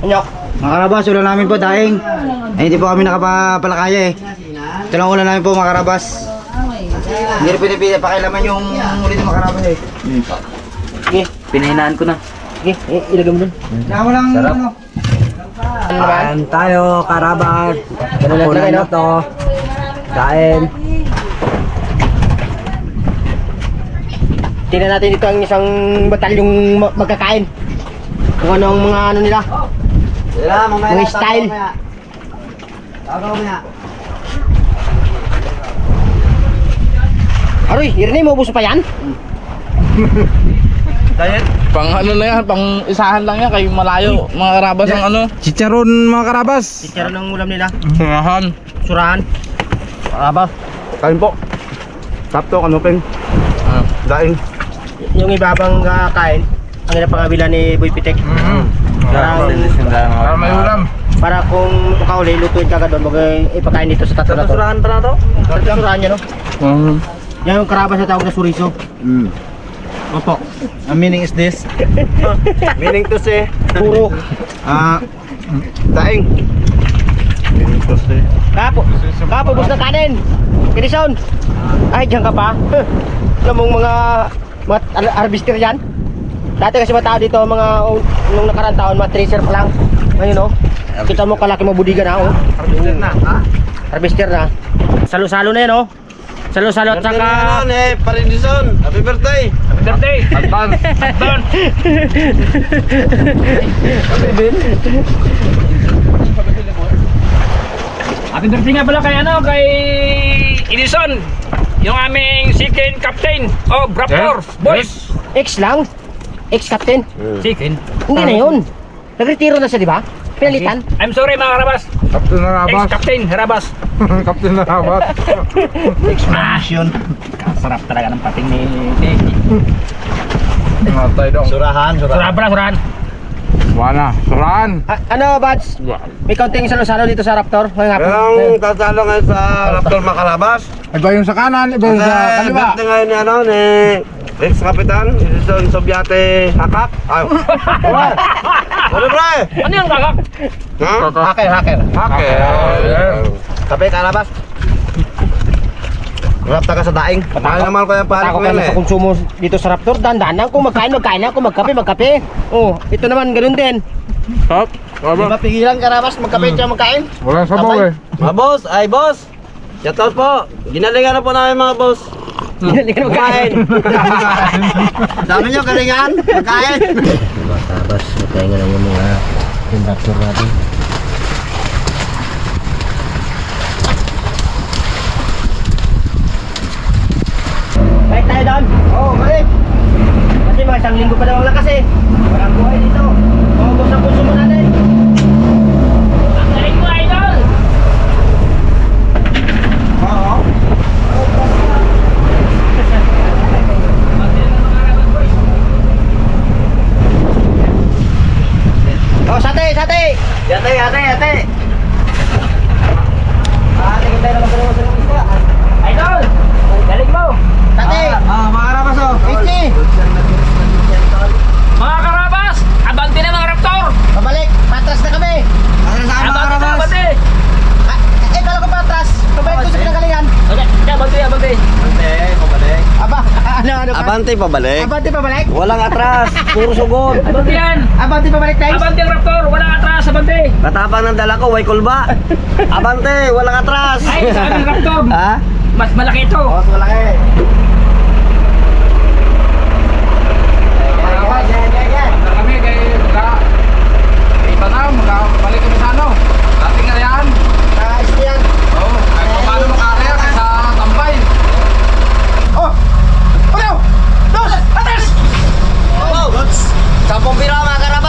Anyok. Mga karabas, ulan namin po daing. Eh, hindi po kami nakapapalakaya eh. Ito lang ulan namin po mga karabas. Hindi rin pinipili, pakilaman yung ulit ng mga karabas eh. Sige, pinahinaan ko na. Sige, eh, ilagay mo dun. Kaya mo lang, Sarap. ano. Kain tayo, lang Kunan tayo, na to. Kain. Tingnan natin dito ang isang batalyong ma- magkakain. Kung ano ang mga ano nila. Sila, mamaya. Mga style. Tatawa mamaya. Aroy, Irene, maubuso pa yan? Pang ano na yan, pang isahan lang yan kay malayo. Mga karabas ang ano. Chicharon mga karabas. Chicharon ang ulam nila. Surahan. Surahan. Karabas. Kain po. Tapto, kanupin. Ah, daing. Yung ibabang uh, kain, ang pinapangabila ni Boy Pitek. Parang, Para may ulam. para kung ikaw ulit, lutuin ka agad doon, mag ipakain dito sa tatlo na to. Surahan pa na to? Sa surahan niya, no? Mm. Yan yung karabas na tawag na suriso. Opo. Ang meaning is this? Meaning to say. Puro. Ah, Daing. Kapo. Kapo, bus na kanin. Kinison. Ay, diyan ka pa. Alam mong mga mga ar- harvester yan. Dati kasi mga tao dito, mga oh, nung nakarang taon, mga tracer pa lang. Ngayon, no? Kita mo kalaki mga budiga na, oh. Harvester na, ha? Harvester na. Salo-salo na yan, oh. Salo-salo at saka... eh, Parindison. Happy birthday. Happy birthday! Advance! Advance! Happy birthday nga pala kay ano, kay Edison. Yung aming second captain of Raptor Boys. Ex lang. Ex-captain. Second. Hindi na yun. Nagretiro na siya, di ba? Pinalitan. I'm sorry mga karabas. Captain na rabas. Ex-captain, Rabas. Captain na rabas. Explanation. Sarap talaga ng pating ni Teki. Matay daw. surahan, Surahan pala, surahan. Wala. Surahan. Ah, ano, Bads? May kaunting salo-salo dito sa Raptor. Ngayong hapon. Merong tatalo ngayon sa Raptor Makalabas. Iba yung sa kanan, iba yung sa Kasi kaliwa. birthday ngayon ni ano ni Rex Kapitan, Edison Sobyate Hakak. Ay. Pre! Ano pre? Ano yung kakak? Ha? Hacker, hacker. Okay. Kape kalabas. Rap ka sa daing. Mahal naman ko yung Patakot ko yun na eh. sa konsumo dito sa Raptor. Dandan lang. Kung magkain, magkain lang. Kung magkape, magkape. Oh, ito naman, ganun din. Top. Di ba pigilan ka na, Bas? Magkape siya magkain? Walang sabaw eh. Mga boss, ay boss. Shoutout po. Ginalingan na po namin mga boss. Hindi ka magkain. Dami nyo, galingan. Magkain. Tapos, magkain lang yung mga conductor natin. Balik tayo doon. Oo, oh, balik. Kasi mga isang linggo pa daw ang lakas eh. Walang buhay dito. Maubos ang konsumo natin. Ang galing mo, idol! Oo. Oh, sate, sate. Yate, yate, yate. Ah, tingin tayo naman sa mga sa isda. Idol! Galing mo! Sate. Ah, mga karabas oh. 80. Mga karabas! Abante na mga Raptor! Pabalik. Patras na kami. Ano sa mga Abante na, karabas? abante! Ah, eh, kala ko patras. Pabalik ko sa pinagalingan. Okay, yeah, abante, abante! Aba, ano, ano pa? Abante pabalik. Abante pabalik? Walang atras. Puro sugod. Abante yan! Abante pabalik tayo? Abante ang Raptor! Walang atras, abante! Katapang ng dala ko, way kulba. Abante, walang atras. Ay, sa aming Raptor! Ha? Mas malaki ito! Oh, wala eh. Kami kay Mga... Iba na, magkabalik kami sa ano. Dating nga yan. Oo. Kahit pa paano makarya kaysa tambay. Oh! Ano? Dos! Atas! Sampung pira mga karabas,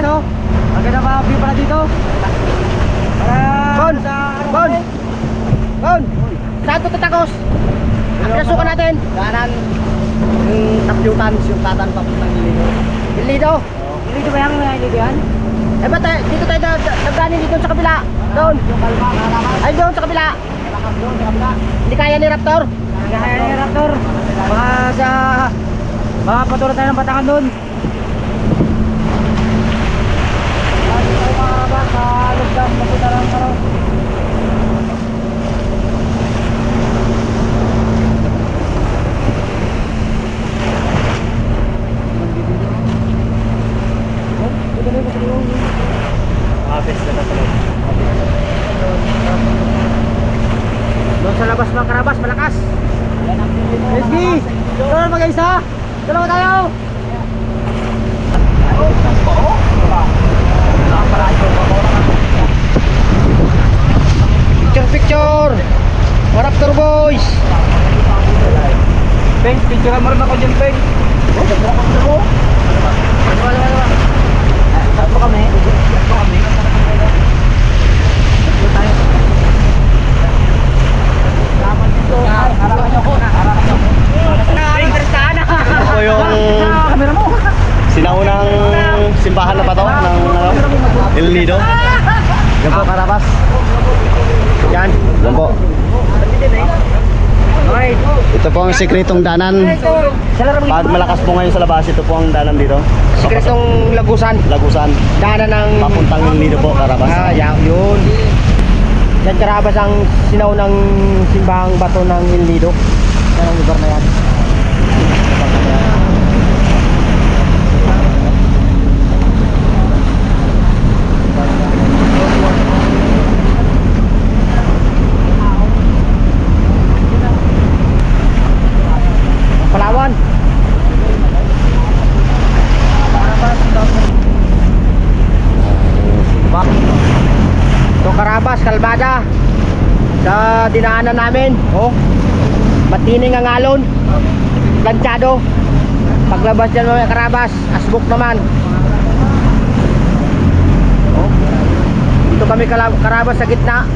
Karaban, oh. Maganda pa view pala dito. Bon! Bon! Bon! Saan ito tatagos? Ang pinasukan natin? Kanan. Yung tapyutan, yung tatan papuntang Ilido. Ilido. Ilido ba yung mga Ilido yan? Eh ba't tayo- dito tayo na- na- nagganin dito sa kabila? Doon. Kalma, kalaman. Ay doon sa kabila. Doon. Hindi kaya ni Raptor. Kaya ni Raptor. Baka sa... Baka patulad tayo ng batangan doon. Ano tayo mga ba? Sa lugdam, mapunta lang ano. Doon sa labas mga karabas, malakas. SB! Doon mag-isa! Dalawa tayo! Picture picture! Mga Raptor boys! Picture mo ako dyan, Peng. Saan po kami? Saan po kami? Doon tayo. Salamat dito. Harapan niyo ko. Harapan niyo ko. Ako yung Kamera mo. sinaunang simbahan na pa to ng ano, El Nido. Yan po karabas. Yan. Yan po. Okay. Ito po ang sekretong danan. Pag malakas po ngayon sa labas, ito po ang danan dito. Sikretong lagusan. Lagusan. Daanan ng... Papuntang El Nido po, Karabas. Ah, yan, yun. Yan karabas ang sinaw ng simbahang bato ng El Nido. Yan ang lugar na yan. Palawan. Ba? Ito Karabas, Kalbada. Sa dinaanan namin, oh. Matining ang alon. Planchado. Paglabas dyan mga Karabas, asbuk naman. Oh. Dito kami Karabas sa gitna.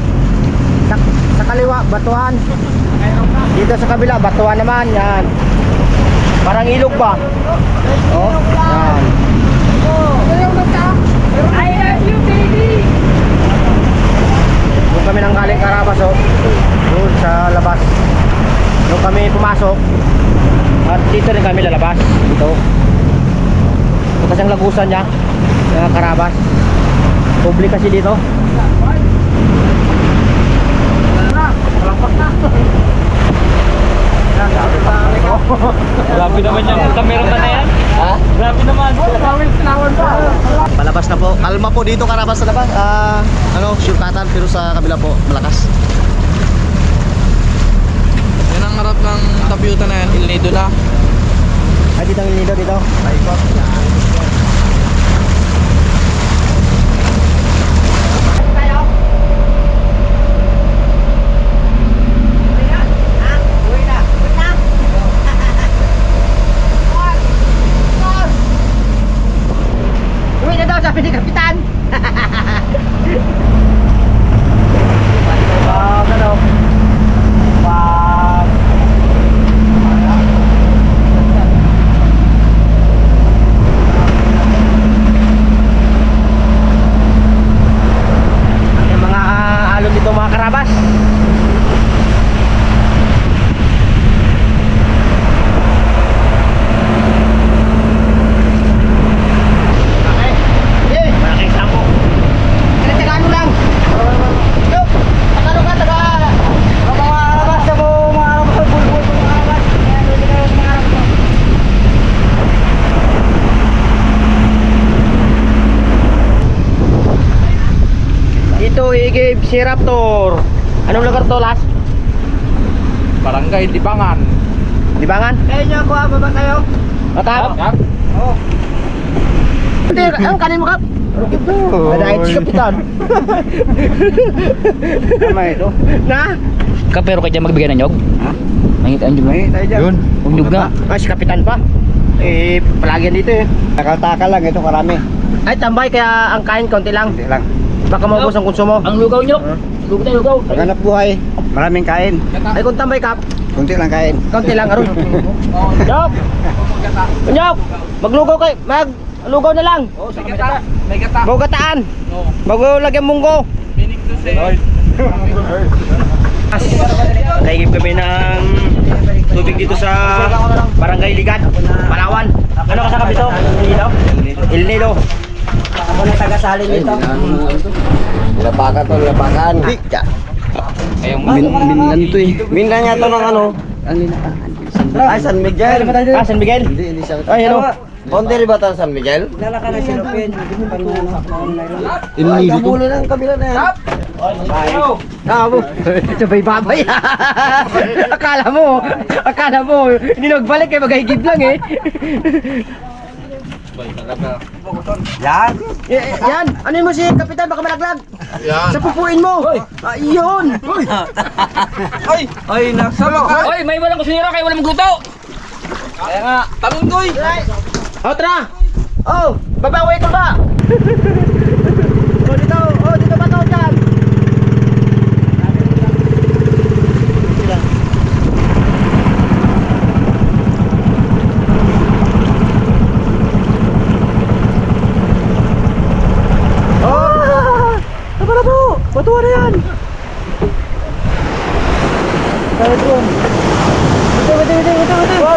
Sa, sa kaliwa, batuhan. Dito sa kabila, batuhan naman. Yan. Parang ilog ba? Oh, yan. I love you, baby. Kami nang galing Karabas oh. Labas. Doon kami pumasok. At dito rin kami lalabas. Dito. Ito kasi ang lagusan niya. Mga Karabas. Public kasi dito. Grabe naman yung cameraman na yan. Ha? Grabe naman. Palabas na po. Kalma po dito, Karabas sa labas. Ah, ano, syukatan, pero sa kabila po, malakas. Yan ang harap ng tapyutan na yan, Il Nido na. Ay, dito ang dito. Uwi na daw, sabi ni Kapitan. Pag ano, pag Taxi Raptor. Anong lugar to, Las? Barangay Libangan. Libangan? Kaya niyo ako, baba kayo. Matap? Kap? Hindi, ang kanin mo, Kap. Ada IT Kapitan. Tama ito. Na? Ka pero kaya magbigay ng nyog? Ha? Nangit ang nyog. Tayo dyan. Yun, ang nyog nga. Ah, si Kapitan pa. Eh, palagi dito eh. Takal-takal lang, ito karami. Ay, tambay kaya ang kain konti lang. Hindi lang. Baka maubos ang konsumo. Ang lugaw nyog. Lugaw tayo, lugaw. Paghanap buhay, maraming kain. Ay, kung tambay, Kap, Kunti lang kain. konti lang, aron. Nyok! Nyok! Maglugaw kay, maglugaw na lang. May gata. May gata. Bago gataan. Oo. Bago lagyan munggo. Meaning to say. Naigib kami ng tubig dito sa Barangay Ligan, Palawan. Ano ka sa kabito? El Nido? El Nido. Ako na taga-salin dito. Lapakan to, lapakan. Min minlan to eh. Mindan niya to ng ano? Ay, San Miguel. Ah, San Miguel? Ay, ano? Boundary ba to San Miguel? Inilido to. Kamulo ng kabila na yan. Ah, mo. Sabay babay. akala mo, akala mo, hindi nagbalik eh, maghahigib lang eh. Yan. Y- yan, ano mo si Kapitan, baka malaglag. Yan. Sa pupuin mo. Ah, yun. Ay, nasama ka. Oy, may walang kusinero kaya walang magluto. Kaya nga. Tanong ko eh. Oh, tara. Oh, babawi ka ba? oh, dito, oh, dito ba to dyan? Oh! Tama na to! Matuwa na yan! Kaya to. Ito, ito, ito, ito, ito.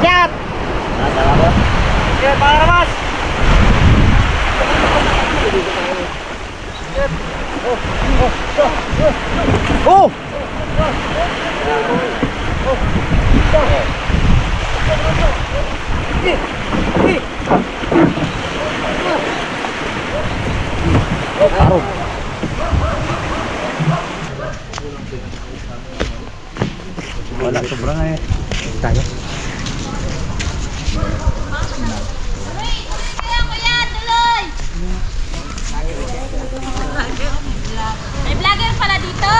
Akyat! Akyat, mga ramas! Oh! Wala, sobrang eh. Tayo. Kuya, kuya, tuloy! May vlogger pala dito.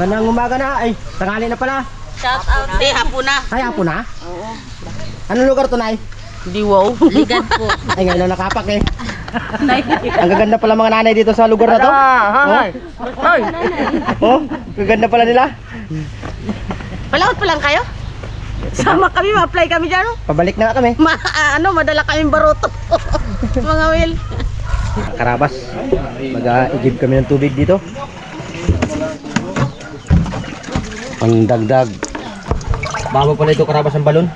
Magandang umaga na. Ay, tanghali na pala. Shout out. Hindi, hapon na. Ay, hapon na? Oo. Anong lugar to, Nay? Hindi, wow. Ligan po. Ay, ngayon lang nakapak eh. Ang gaganda pala mga nanay dito sa lugar na to. Hi. Hi. Oh, gaganda pala nila. Palakot pa lang kayo? Sama kami, ma-apply kami dyan. oh. Pabalik na nga kami. Ma, ah, ano, madala kaming baroto. Mga will. Karabas. Mag-igib kami ng tubig dito. Ang dagdag. Bago pala ito karabas ang balon.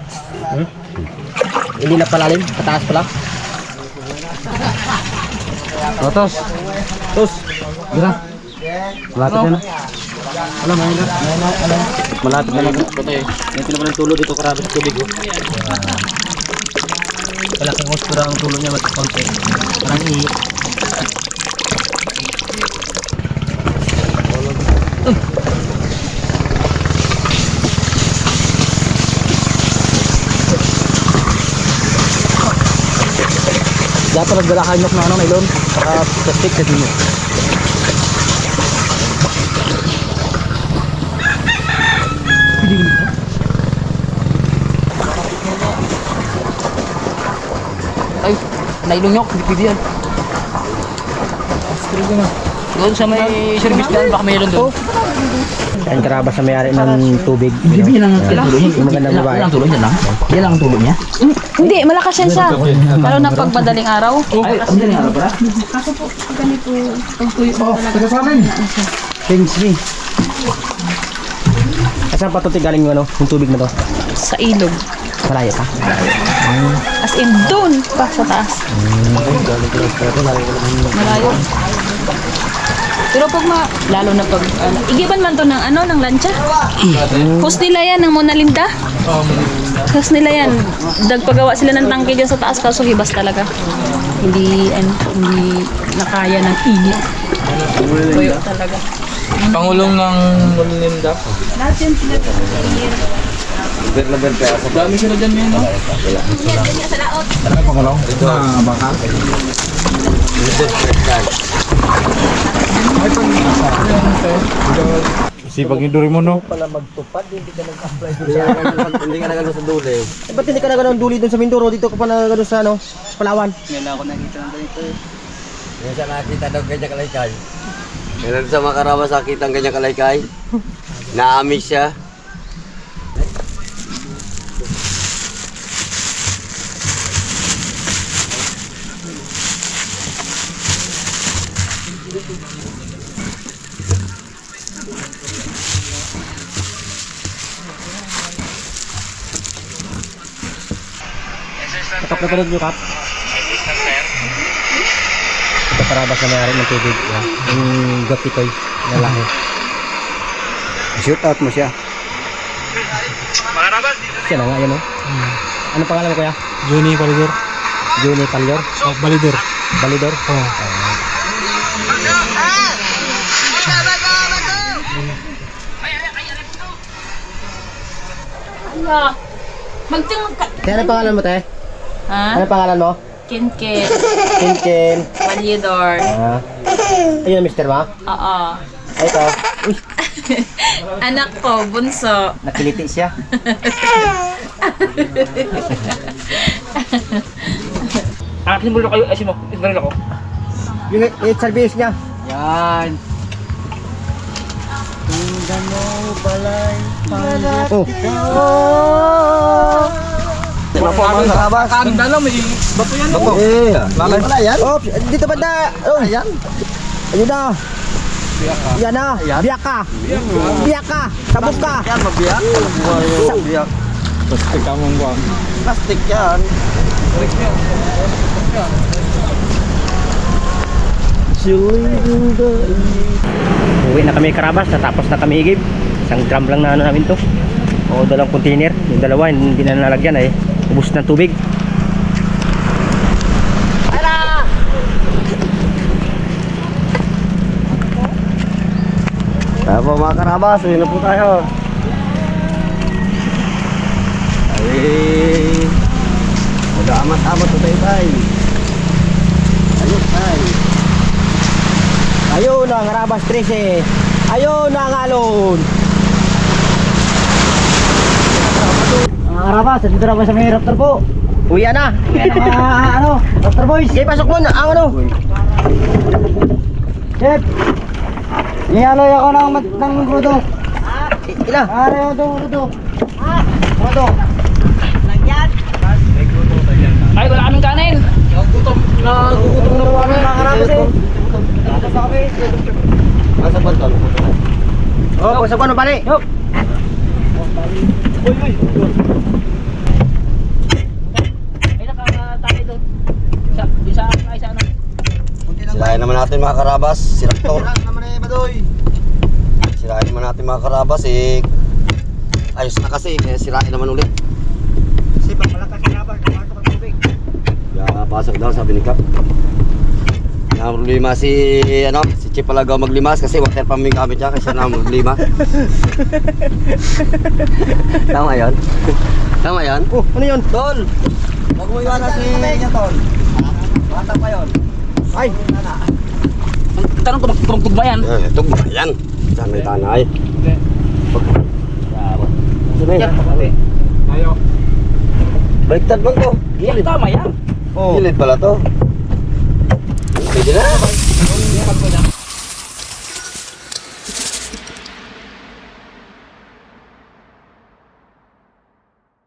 Hmm? Hindi na palalim, kataas pala. Totos. Tos, Gira. Malapit na na. Alam, ayun na. Malapit na na. Yan sila ng tulo dito karabas ng tubig. Oh. Malaking hospital ang tulo niya, mas konti. Parang ihi. Dapat nagdala kayo na ano, nylon para plastic sa dino. Ay, nailonyok, hindi pwede yan. Doon sa may service dyan, baka mayroon doon. Yan karabas sa may-ari ng tubig. Hindi lang ang tulo niya. Yung magandang babae. Ilang tulo niya lang. Yan lang ang niya. Hindi, malakas yan siya. Lalo na pag madaling araw. Ay, ang daling araw pala. Kingsley. Saan pa ito galing yung ano, yung tubig na to? Sa ilog. Malayo pa. As in, doon pa sa taas. Malayo. Pero pag ma, lalo na pag, ano, igiban man to ng ano, ng lancha. Post nila yan, ng Mona Linda. Kas nila yan. Dagpagawa sila ng tangke dyan sa taas kaso hibas talaga. Hindi, ano, hindi nakaya ng init. Tuyo talaga. Pangulong ng Malinda. Dami sila dyan yun, no? Sipag yung duri mo, no? Hindi ka nagano sa duli. Eh, ba't hindi ka na ganun duli dun sa Mindoro? Dito ka pa na ganun sa ano? Palawan. Yan sa nakita daw ganyan kalaykay. Kailan sa makarama sa kitang ganyan kalaykay? Naamis siya. Kapag napanood nyo, Kap? Ito karabas na mayari ng tubig. Yan. Yung gapitoy na laki. Shoot out mo siya. Siya na nga, yan o. Anong pangalan mo, kuya? Juni Palidor. Juni Palyor? Oh, Balidor. Balidor? Oo. Ano? Magtingog ka. Kaya anong pangalan mo, te? Ha? Anong pangalan mo? Kinkin. Kin Kin. Valyador. Ah. Ayun, mister ma? Oo. Ay, ito. Uy, Anak ko, bunso. nakiliti siya. Akin mo kayo, asin mo. Isbaril ako. Yung, yung service niya. Yan. Oh. Mapuamang karabas. Kanin dalaw, may bato yan. Bato. Eh, lalay pala yan. Oh, dito ba na? Oh, ayan. Ayun na. Yan na. Biyak ka. Biyak ka. Sabog ka. Yan, mabiyak. Mabiyak. Plastic ka mong buwan. Plastic yan. Uwi na kami karabas, natapos na kami igib. Isang drum lang na ano namin to. O dalawang container. Yung dalawa, hindi na nalagyan ay ubus ng tubig. Kaya po mga karabas, uwi na po tayo. Ay, mag-aamat-amat po tayo tayo. Ayun tayo. Ayun na ang karabas 13. Ayun na ang alon. Mga karabas, dito na po sa may raptor po. Uwi na. Mga ano, raptor boys. Sige, pasok mo na. Ang ano? Chef, niyaloy ako ng, ng rudo. Ila. Ari ako ng rudo. Rudo. Ay, wala kaming kanin. Nagugutom na po kami mga karabas eh. Nasa bantol. Oh, pasok mo na pare. Ay, nakatali doon. Sa, yung sa, ay, sa ano. Sirahin naman natin mga karabas, si Raptor. naman eh, Badoy. Sirahin naman natin mga karabas eh. Ayos na kasi, kaya sirahin naman ulit. Kasi pag malakas karabas, pumasok ang tubig. Kaya pasok daw sabi ni Kap. Na problema si ano, si Chip Palagaw maglimas kasi water pump yung gamit niya kasi na maglima. Tama 'yon. Tama 'yon. Oh, ano yun? Tol. Wag mo iwanan si niya Tol. Bata pa 'yon. Ay, Tanong tumugtog ba yan? Eh, ba yan? Saan may tanay? Yan? Tayo. Baliktad bang to? Yan, tama yan. Oh. Gilid pala to. Pwede na.